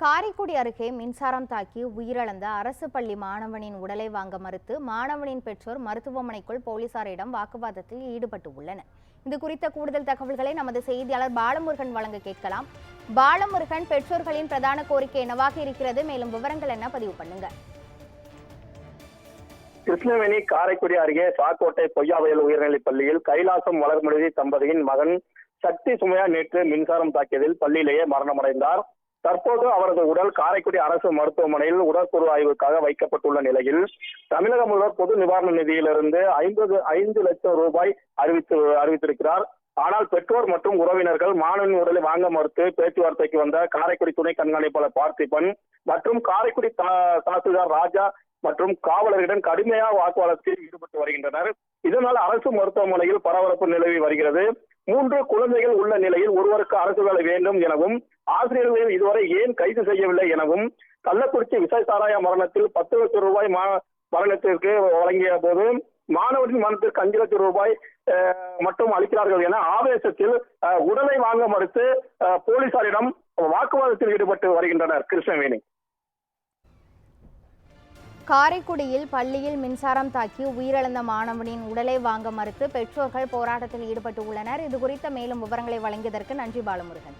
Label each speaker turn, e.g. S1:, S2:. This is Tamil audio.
S1: காரைக்குடி அருகே மின்சாரம் தாக்கி உயிரிழந்த அரசு பள்ளி மாணவனின் உடலை வாங்க மறுத்து மாணவனின் பெற்றோர் மருத்துவமனைக்குள் போலீசாரிடம் வாக்குவாதத்தில் ஈடுபட்டு உள்ளனர் இது குறித்த கூடுதல் தகவல்களை நமது செய்தியாளர் பாலமுருகன் வழங்க கேட்கலாம். பாலமுருகன் பெற்றோர்களின் பிரதான கோரிக்கை என்னவாக இருக்கிறது? மேலும் விவரங்கள் என்ன? பதிவு பண்ணுங்க.
S2: கிருஷ்ணவேணி காரைக்குடி அருகே சாக்கோட்டை பொய்யாவயல் உயர்நிலைப் பள்ளியில் கைலாசம் வளர்மொழி தம்பதியின் மகன் சக்தி சுமையா நேற்று மின்சாரம் தாக்கியதில் பள்ளியிலேயே மரணமடைந்தார். தற்போது அவரது உடல் காரைக்குடி அரசு மருத்துவமனையில் உடற்குழு ஆய்வுக்காக வைக்கப்பட்டுள்ள நிலையில் தமிழக முதல்வர் பொது நிவாரண நிதியிலிருந்து ஐம்பது ஐந்து லட்சம் ரூபாய் அறிவித்து அறிவித்திருக்கிறார். ஆனால் பெற்றோர் மற்றும் உறவினர்கள் மாணவனின் உடலை வாங்க மறுத்து பேச்சுவார்த்தைக்கு வந்த காரைக்குடி துணை கண்காணிப்பாளர் பார்த்திபன் மற்றும் காரைக்குடி தா- தாசில்தார் ராஜா மற்றும் காவலர்களிடம் கடுமையாக வாக்குவாதத்தில் ஈடுபட்டு வருகின்றனர். இதனால் அரசு மருத்துவமனையில் பரபரப்பு நிலவி வருகிறது. மூன்று குழந்தைகள் உள்ள நிலையில் ஒருவருக்கு அரசு வேலை வேண்டும் எனவும் ஆசிரியர்கள் இதுவரை ஏன் கைது செய்யவில்லை எனவும் கள்ளக்குறிச்சி விசைசாராய மரணத்தில் பத்து லட்சம் ரூபாய் மா- மரணத்திற்கு வழங்கிய போது மாணவரின் மனத்திற்கு அஞ்சு லட்சம் ரூபாய் அஹ், மட்டும் அளிக்கிறார்கள் என ஆவேசத்தில் அஹ், உடலை வாங்க மறுத்து போலீசாரிடம் வாக்குவாதத்தில் ஈடுபட்டு வருகின்றனர் கிருஷ்ணவேணி.
S1: காரைக்குடியில் பள்ளியில் மின்சாரம் தாக்கி உயிரிழந்த மாணவனின் உடலை வாங்க மறுத்து பெற்றோர்கள் போராட்டத்தில் ஈடுபட்டு உள்ளனர். இது குறித்த மேலும் விவரங்களை வழங்கியதற்கு நன்றி பாலமுருகன்.